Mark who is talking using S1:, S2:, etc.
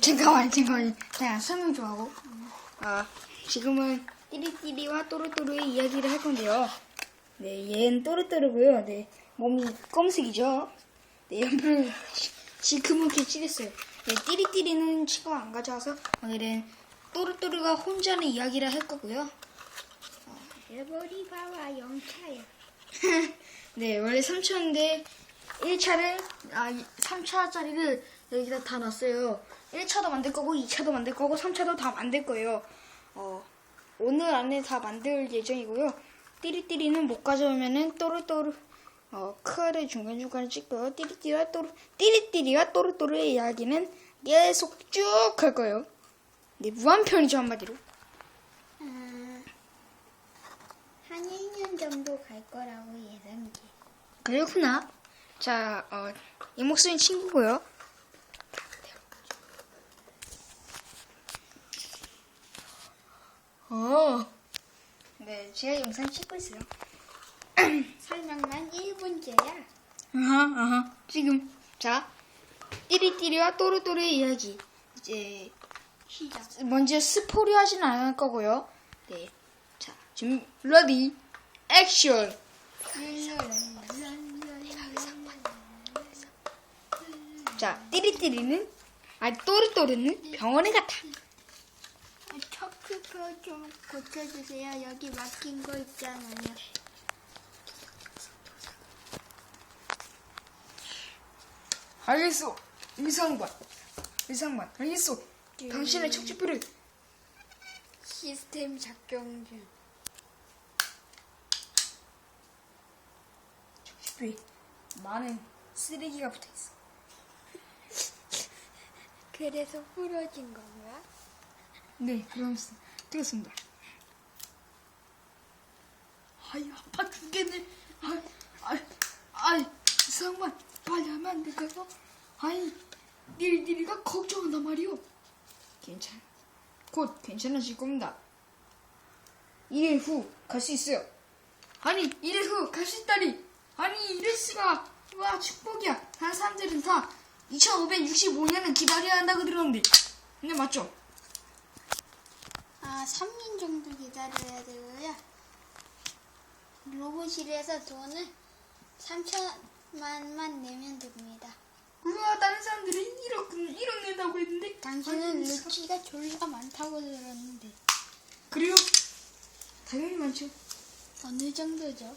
S1: 잠깐만, 잠깐만. 자, 설명 좀 하고. 아, 지금은 띠리띠리와 또르또르의 이야기를 할 건데요. 네, 얘는 또르또르고요. 네, 몸이 검은색이죠. 네, 연필을 지금은 칠했어요. 네, 띠리띠리는 친구가 안 가져와서 오늘은 또르또르가 혼자는 이야기를 할 거고요.
S2: 레버리 바와 영차야.
S1: 네, 원래 3차인데 1차를 아 3차짜리를 여기다 다 놨어요. 1차도 만들 거고 2차도 만들 거고 3차도 다 만들 거예요. 어, 오늘 안에 다 만들 예정이고요. 띠리띠리는 못 가져오면은 또르또르 어, 크를 중간중간에 찍고요. 띠리띠리와 또르 띠리띠리와 또르또르의 이야기는 계속 쭉 할 거예요. 네, 무한편이죠 한마디로.
S2: 아, 한 1년 정도 갈 거라고 예상돼.
S1: 그렇구나. 자, 어, 이 목소리 친구고요. 어. 네, 제가 영상 찍고 있어요.
S2: 설명만 1분째야.
S1: 아하, 아하. 지금. 자, 띠리띠리와 또르또르의 이야기. 이제,
S2: 시작.
S1: 먼저 스포리 하진 않을 거고요. 네. 자, 지금, 레디, 액션! 자, 띠리띠리는, 아니, 또르또르는 병원에 갔다.
S2: 척크표 좀 고쳐주세요. 여기 막힌 거 있잖아요.
S1: 알겠어. 의상관. 의상관. 알겠어. 당신의 척추뼈를
S2: 시스템 작동 중.
S1: 척추뼈에 많은 쓰레기가 붙어 있어.
S2: 그래서 부러진 건가?
S1: 네, 그럼 되겠습니다. 아이 아파 죽겠네. 아이, 아이, 아이, 의상관 빨리 하면 안 될까요? 아이, 니리니리가 걱정한단 말이오. 괜찮아. 곧 괜찮아질 겁니다. 1일 후 갈 수 있어요. 아니, 1일 후 갈 수 있다니. 아니, 이럴 수가. 와, 축복이야. 다른 사람들은 다 2565년을 기다려야 한다고 들었는데. 근데 맞죠?
S2: 아, 3년 정도 기다려야 되고요. 로봇실에서 돈을 3천만만 내면 됩니다.
S1: 우와, 다른 사람들은 1억, 1억 낸다고 했는데.
S2: 당신은 루치가 졸라 많다고 들었는데
S1: 그래요? 당연히 많죠.
S2: 어느 정도죠?